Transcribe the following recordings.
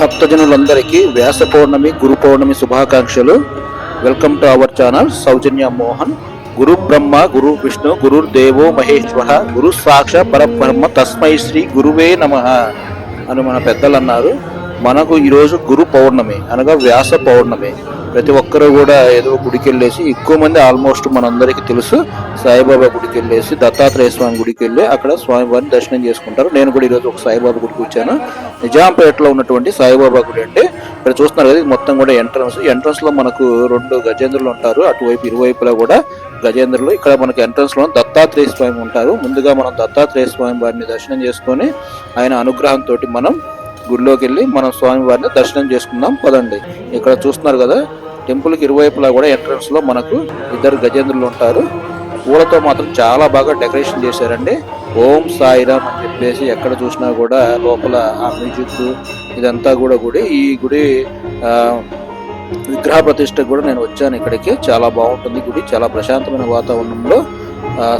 భక్తజనులందరికీ వ్యాస పౌర్ణమి గురు పౌర్ణమి శుభాకాంక్షలు. Welcome to our channel Soujanya Mohan గురు బ్రహ్మ గురు విష్ణు గురు దేవో మహేశ్వర గురు సాక్ష పరబ్రహ్మ తస్మై శ్రీ గురువే నమ అని మన పెద్దలు అన్నారు. మనకు ఈరోజు గురు పౌర్ణమి అనగా వ్యాస పౌర్ణమి. ప్రతి ఒక్కరు కూడా ఏదో గుడికి వెళ్ళేసి ఎక్కువ మంది ఆల్మోస్ట్ మనందరికీ తెలుసు సాయిబాబా గుడికి వెళ్ళేసి దత్తాత్రేయ స్వామి గుడికి వెళ్ళి అక్కడ స్వామివారిని దర్శనం చేసుకుంటారు. నేను కూడా ఈరోజు ఒక సాయిబాబా గుడికి వచ్చాను. నిజాంపేటలో ఉన్నటువంటి సాయిబాబా గుడి అంటే ఇక్కడ చూస్తున్నారు కదా ఇది మొత్తం కూడా ఎంట్రన్స్. ఎంట్రన్స్లో మనకు రెండు గజేంద్రులు ఉంటారు. అటువైపు ఇరువైపులా కూడా గజేంద్రులు. ఇక్కడ మనకి ఎంట్రన్స్లో దత్తాత్రేయ స్వామి ఉంటారు. ముందుగా మనం దత్తాత్రేయ స్వామి వారిని దర్శనం చేసుకొని ఆయన అనుగ్రహంతో మనం గుడిలోకి వెళ్ళి మనం స్వామివారిని దర్శనం చేసుకుందాం పదండి. ఇక్కడ చూస్తున్నారు కదా టెంపుల్కి ఇరువైపులా కూడా ఎంట్రన్స్లో మనకు ఇద్దరు గజేంద్రులు ఉంటారు. పూలతో మాత్రం చాలా బాగా డెకరేషన్ చేశారండి. ఓం సాయిరామ్ అని చెప్పేసి ఎక్కడ చూసినా కూడా లోపల ఆ మ్యూజిక్ ఇదంతా కూడా గుడి. ఈ గుడి విగ్రహ ప్రతిష్ట కూడా నేను వచ్చాను ఇక్కడికి. చాలా బాగుంటుంది గుడి చాలా ప్రశాంతమైన వాతావరణంలో.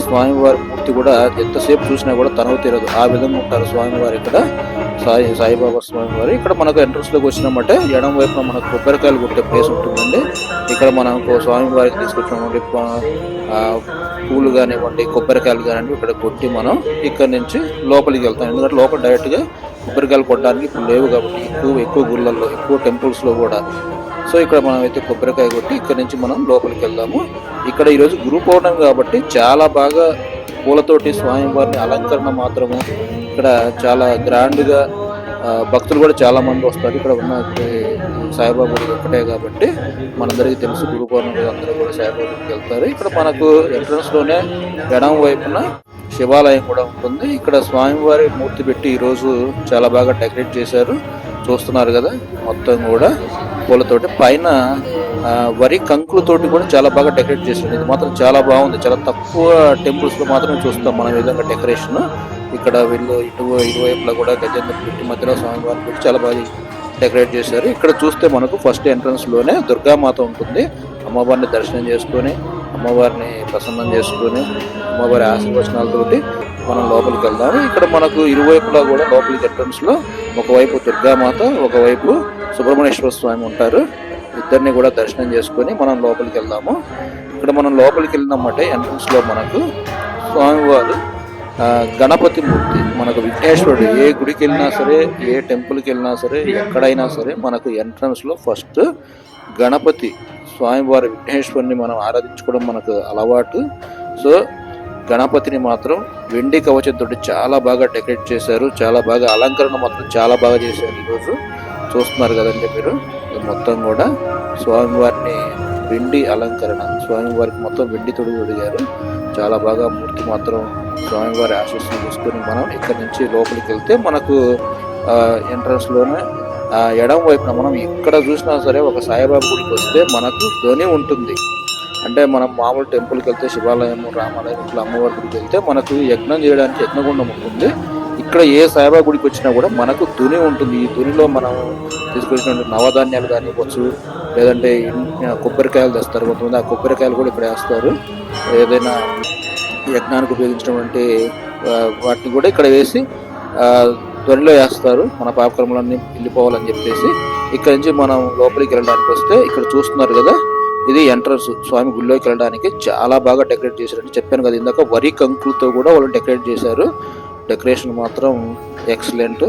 స్వామివారి మూర్తి కూడా ఎంతసేపు చూసినా కూడా తనవు తీరదు. ఆ విధంగా ఉంటారు స్వామివారు ఇక్కడ. సాయి సాయిబాబా స్వామి వారి ఇక్కడ మనకు ఎంట్రన్స్లోకి వచ్చినామంటే ఎడం వైపున మనకు కొబ్బరికాయలు కొట్టే ప్లేస్ ఉంటుందండి. ఇక్కడ మనకు స్వామివారికి తీసుకొచ్చినటువంటి పూలు కానివ్వండి కొబ్బరికాయలు కానివ్వండి ఇక్కడ కొట్టి మనం ఇక్కడ నుంచి లోపలికి వెళ్తాం. ఎందుకంటే లోపల డైరెక్ట్గా కొబ్బరికాయలు కొట్టడానికి ఇప్పుడు లేవు కాబట్టి ఎక్కువ ఎక్కువ గుళ్ళల్లో ఎక్కువ టెంపుల్స్లో కూడా. సో ఇక్కడ మనం అయితే కొబ్బరికాయ కొట్టి ఇక్కడ నుంచి మనం లోపలికి వెళ్దాము. ఇక్కడ ఈరోజు గురు పౌర్ణమి కాబట్టి చాలా బాగా పూలతోటి స్వామివారిని అలంకరణ మాత్రము ఇక్కడ చాలా గ్రాండ్గా భక్తులు కూడా చాలా మంది వస్తారు. ఇక్కడ ఉన్న సాయిబాబా ఒక్కటే ఒకటే కాబట్టి మనందరికీ తెలుసు గురు పౌర్ణమి అందరూ కూడా సాయిబాబా వెళ్తారు. ఇక్కడ మనకు ఎంట్రన్స్లోనే ఎడం వైపున శివాలయం కూడా ఉంటుంది. ఇక్కడ స్వామివారి మూర్తి పెట్టి ఈరోజు చాలా బాగా డెకరేట్ చేశారు. చూస్తున్నారు కదా మొత్తం కూడా పూలతోటి. పైన వరి కంకులతోటి కూడా చాలా బాగా డెకరేట్ చేశారు. ఇది మాత్రం చాలా బాగుంది. చాలా తక్కువ టెంపుల్స్లో మాత్రమే చూస్తాం మనం ఈ విధంగా డెకరేషన్. ఇక్కడ వీళ్ళు ఇటు ఇరువైపులా కూడా గజేంద్ర పెట్టి మధ్యలో స్వామివారిని పెట్టి చాలా బాగా డెకరేట్ చేశారు. ఇక్కడ చూస్తే మనకు ఫస్ట్ ఎంట్రన్స్లోనే దుర్గామాత ఉంటుంది. అమ్మవారిని దర్శనం చేసుకొని అమ్మవారిని ప్రసన్నం చేసుకొని అమ్మవారి ఆశీర్వచనాలతోటి మనం లోపలికి వెళ్దాము ఇక్కడ మనకు ఇరువైపులా కూడా లోపలికి ఎంట్రన్స్లో ఒకవైపు దుర్గామాత ఒకవైపు సుబ్రహ్మణ్యేశ్వర స్వామి ఉంటారు. ఇద్దరిని కూడా దర్శనం చేసుకొని మనం లోపలికి వెళ్దాము. ఇక్కడ మనం లోపలికి వెళ్ళినామంటే ఎంట్రన్స్లో మనకు స్వామివారు గణపతి మూర్తి మనకు విఘ్నేశ్వరుడు ఏ గుడికి వెళ్ళినా సరే ఏ టెంపుల్కి వెళ్ళినా సరే ఎక్కడైనా సరే మనకు ఎంట్రన్స్లో ఫస్ట్ గణపతి స్వామివారి విఘ్నేశ్వరుని మనం ఆరాధించుకోవడం మనకు అలవాటు. సో గణపతిని మాత్రం వెండి కవచంతో చాలా బాగా డెకరేట్ చేశారు. చాలా బాగా అలంకరణ మాత్రం చాలా బాగా చేశారు ఈరోజు. చూస్తున్నారు కదండి మీరు? ఇది మొత్తం కూడా స్వామివారిని వెండి అలంకరణ. స్వామివారికి మొత్తం వెండి తొడుగు తొడిగారు చాలా బాగా మూర్తి మాత్రం స్వామివారి ఆశీస్సులు తీసుకొని మనం ఇక్కడి నుంచి లోపలికి వెళ్తే మనకు ఎంట్రన్స్లోనే ఎడం వైపున మనం ఎక్కడ చూసినా సరే ఒక సాయిబాబా గుడికి వస్తే మనకు ధ్వని ఉంటుంది. అంటే మనం మామూలు టెంపుల్కి వెళ్తే శివాలయం రామాలయం ఇట్లా అమ్మవారి గుడికి వెళ్తే మనకు యజ్ఞం చేయడానికి యజ్ఞగుండం ఉంటుంది. ఇక్కడ ఏ సాయిబాబా గుడికి వచ్చినా కూడా మనకు ధుని ఉంటుంది. ఈ ధునిలో మనం తీసుకొచ్చినటువంటి నవధాన్యాలు కానివ్వచ్చు లేదంటే కొబ్బరికాయలు తెస్తారు కొంతమంది ఆ కొబ్బరికాయలు కూడా ఇక్కడ వేస్తారు. ఏదైనా యజ్ఞానికి ఉపయోగించినటువంటి వాటిని కూడా ఇక్కడ వేసి ఆ, ధ్వనిలో వేస్తారు. మన పాపకర్మలన్నీ వెళ్ళిపోవాలని చెప్పేసి. ఇక్కడ నుంచి మనం లోపలికి వెళ్ళడానికి వస్తే ఇక్కడ చూస్తున్నారు కదా ఇది ఎంట్రన్స్. స్వామి గుడిలోకి వెళ్ళడానికి చాలా బాగా డెకరేట్ చేశారని చెప్పాను కదా ఇందాక వరి కంకులతో కూడా వాళ్ళు డెకరేట్ చేశారు. డెకరేషన్ మాత్రం ఎక్సలెంట్.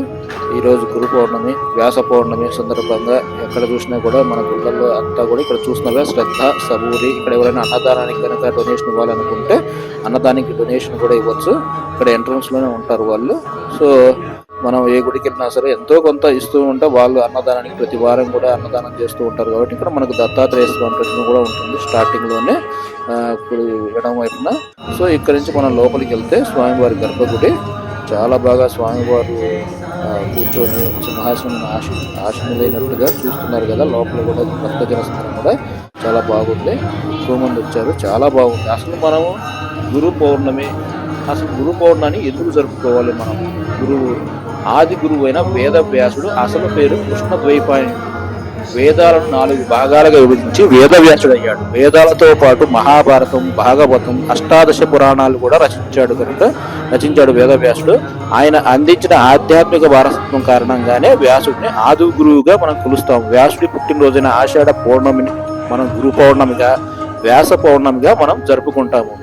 ఈరోజు గురు పౌర్ణమి వ్యాస పౌర్ణమి సందర్భంగా ఎక్కడ చూసినా కూడా మన గుళ్ళల్లో అంతా కూడా ఇక్కడ చూసినవే శ్రద్ధ సబూరి ఇక్కడ ఎవరైనా అన్నదానానికి కనుక డొనేషన్ ఇవ్వాలనుకుంటే అన్నదానికి డొనేషన్ కూడా ఇవ్వచ్చు. ఇక్కడ ఎంట్రన్స్లోనే ఉంటారు వాళ్ళు. సో మనం ఏ గుడికి వెళ్ళినా సరే ఎంతో కొంత ఇస్తూ ఉంటే వాళ్ళు అన్నదానానికి ప్రతి వారం కూడా అన్నదానం చేస్తూ ఉంటారు కాబట్టి ఇక్కడ మనకు దత్తాత్రేయ స్వామి కూడా ఉంటుంది స్టార్టింగ్లోనే ఎడం వైపున. సో ఇక్కడ నుంచి మనం లోపలికి వెళ్తే స్వామివారి గర్భగుడి. చాలా బాగా స్వామివారు కూర్చొని సింహాసనం ఆశ ఆశనులైనట్టుగా చూస్తున్నారు కదా లోపల కూడా భక్తజన సందర్భం కూడా చాలా బాగుంది. ఎక్కువ మంది వచ్చారు చాలా బాగుంది. అసలు మనము గురు పౌర్ణమి అసలు గురు పౌర్ణమి ఎందుకు జరుపుకోవాలి మనం? గురువు ఆది గురువు అయిన వేద వ్యాసుడు అసలు పేరు కృష్ణ ద్వైపాయనుడు వేదాలను నాలుగు భాగాలుగా విభజించి వేదవ్యాసుడు అయ్యాడు వేదాలతో పాటు మహాభారతం భాగవతం అష్టాదశ పురాణాలు కూడా రచించాడు కనుక రచించాడు వేదవ్యాసుడు. ఆయన అందించిన ఆధ్యాత్మిక వారసత్వం కారణంగానే వ్యాసుడిని ఆదు గురువుగా మనం కొలుస్తాం. వ్యాసుడి పుట్టినరోజున ఆషాఢ పౌర్ణమిని మనం గురు పౌర్ణమిగా వ్యాస పౌర్ణమిగా మనం జరుపుకుంటాము.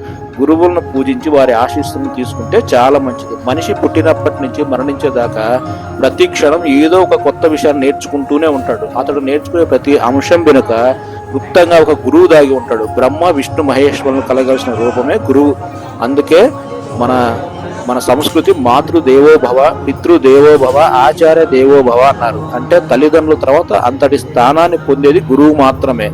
గురువులను పూజించి వారి ఆశీస్సులను తీసుకుంటే చాలా మంచిది. మనిషి పుట్టినప్పటి నుంచి మరణించేదాకా ప్రతి క్షణం ఏదో ఒక కొత్త విషయాన్ని నేర్చుకుంటూనే ఉంటాడు. అతడు నేర్చుకునే ప్రతి అంశం వెనుక గుప్తంగా ఒక గురువు దాగి ఉంటాడు. బ్రహ్మ విష్ణు మహేశ్వరులను కలగాల్సిన రూపమే గురువు. అందుకే మన మన సంస్కృతి మాతృ దేవోభవ పితృ దేవోభవ ఆచార్య దేవోభవ అన్నారు. అంటే తల్లిదండ్రుల తర్వాత అంతటి స్థానాన్ని పొందేది గురువు మాత్రమే.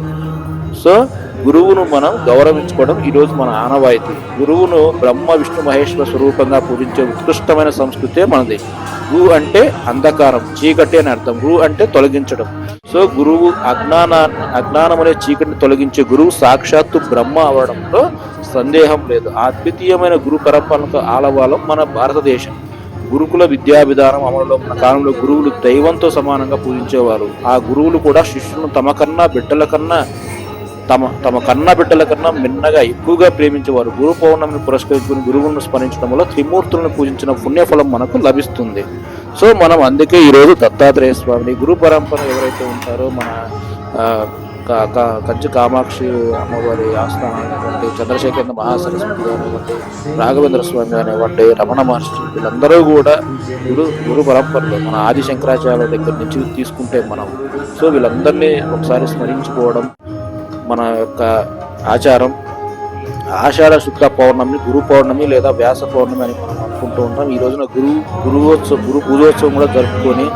సో గురువును మనం గౌరవించుకోవడం ఈరోజు మన ఆనవాయితీ. గురువును బ్రహ్మ విష్ణు మహేశ్వర స్వరూపంగా పూజించే ఉత్కృష్టమైన సంస్కృతే మనది. గు అంటే అంధకారం చీకటి అని అర్థం. గు అంటే తొలగించడం. సో గురువు అజ్ఞాన అజ్ఞానం అనే చీకటిని తొలగించే గురువు సాక్షాత్తు బ్రహ్మ అవడంలో సందేహం లేదు. అద్వితీయమైన గురు పరంపరకు ఆలవాలం మన భారతదేశం. గురుకుల విద్యా విధానం అమలులో ఉన్న కాలంలో గురువులు దైవంతో సమానంగా పూజించేవారు. ఆ గురువులు కూడా శిష్యులను తమ కన్నా బిడ్డల కన్నా తమ తమ కన్న బిడ్డల కన్నా మిన్నగా ఎక్కువగా ప్రేమించేవారు గురు పౌర్ణమిని పురస్కరించుకుని గురువులను స్మరించడం వల్ల త్రిమూర్తులను పూజించిన పుణ్యఫలం మనకు లభిస్తుంది. సో మనం అందుకే ఈరోజు దత్తాత్రేయ స్వామిని గురు పరంపర ఎవరైతే ఉంటారో మన కంచి కామాక్షి అమ్మవారి ఆస్థానం చంద్రశేఖర మహాసరస్వతి కానివ్వండి రాఘవేంద్ర స్వామి కానివ్వండి రమణ మహర్షి వీళ్ళందరూ కూడా గురు గురు పరంపరలో మన ఆది శంకరాచార్య దగ్గర నుంచి తీసుకుంటే మనం సో వీళ్ళందరినీ ఒకసారి స్మరించుకోవడం మన యొక్క ఆచారం ఆషాఢ శుద్ధ పౌర్ణమి గురు పౌర్ణమి లేదా వ్యాస పౌర్ణమి అని మనం అనుకుంటూ ఉంటాం. ఈ రోజున గురు గురువోత్సవం గురు పూజోత్సవం కూడా జరుపుకొని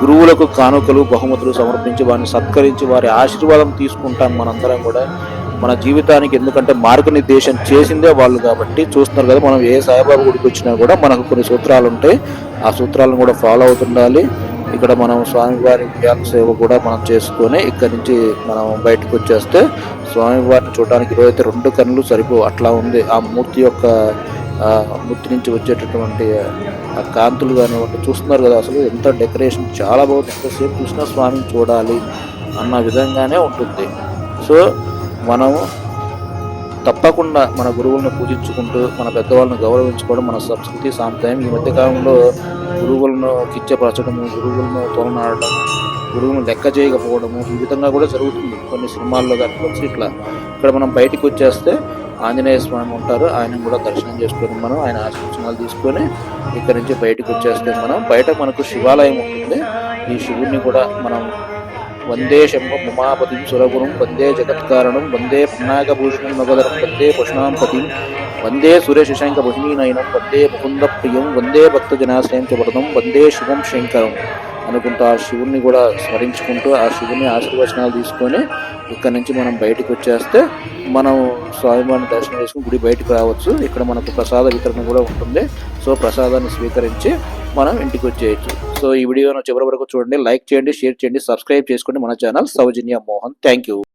గురువులకు కానుకలు బహుమతులు సమర్పించి వారిని సత్కరించి వారి ఆశీర్వాదం తీసుకుంటాం మనందరం కూడా. మన జీవితానికి ఎందుకంటే మార్గనిర్దేశం చేసిందే వాళ్ళు కాబట్టి చూస్తున్నారు కదా మనం ఏ సాయిబాబా గుడికి వచ్చినా కూడా మనకు కొన్ని సూత్రాలు ఉంటాయి. ఆ సూత్రాలను కూడా ఫాలో అవుతుండాలి. ఇక్కడ మనం స్వామివారి ధ్యాన సేవ కూడా మనం చేసుకొని ఇక్కడి నుంచి మనం బయటకు వచ్చేస్తే స్వామివారిని చూడడానికి ఇరవై రెండు కన్నులు సరిపో అట్లా ఉంది ఆ మూర్తి యొక్క మూర్తి నుంచి వచ్చేటటువంటి ఆ కాంతులు కానివ్వండి చూస్తున్నారు కదా అసలు ఎంత డెకరేషన్ చాలా బాగుంది. ఎంతసేపు చూసినా స్వామిని చూడాలి అన్న విధంగానే ఉంటుంది. సో మనము తప్పకుండా మన గురువులను పూజించుకుంటూ మన పెద్దవాళ్ళని గౌరవించుకోవడం మన సంస్కృతి సాంప్రదాయం. ఈ మధ్యకాలంలో గురువులను కిచ్చపరచడము గురువులను తోలనాడడం గురువును లెక్క చేయకపోవడము ఈ విధంగా కూడా జరుగుతుంది. కొన్ని సినిమాల్లో కనిపించి ఇట్లా. ఇక్కడ మనం బయటికి వచ్చేస్తే ఆంజనేయ స్వామి ఉంటారు. ఆయన కూడా దర్శనం చేసుకొని మనం ఆయన ఆశీర్వచనాలు తీసుకొని ఇక్కడ నుంచి బయటకు వచ్చేస్తే మనం బయట మనకు శివాలయం ఉంటుంది. ఈ శివుడిని కూడా మనం వందే శంభ ఉమాపతిం సురగురుం వందే జగత్కారణం వందే పన్నాగభూషణం నగదరం వందే పశునాంపతిం వందే సురేశశాంక వందే ముకుంద ప్రియం వందే భక్త జనాశ్రయం వందే శివం శంకరం అనుకుంటూ ఆ శివుణ్ణి కూడా స్మరించుకుంటూ ఆ శివుని ఆశీర్వచనాలు తీసుకొని ఇక్కడ నుంచి మనం బయటకు వచ్చేస్తే మనం స్వామివారిని దర్శనం చేసుకుని గుడి బయటకు రావచ్చు. ఇక్కడ మనకు ప్రసాద వితరణ కూడా ఉంటుంది. సో ప్రసాదాన్ని స్వీకరించి మనం ఇంటికి వచ్చేయచ్చు. సో ఈ వీడియోను చివరి వరకు చూడండి లైక్ చేయండి షేర్ చేయండి సబ్స్క్రైబ్ చేసుకోండి మన channel Soujanya Mohan. Thank you.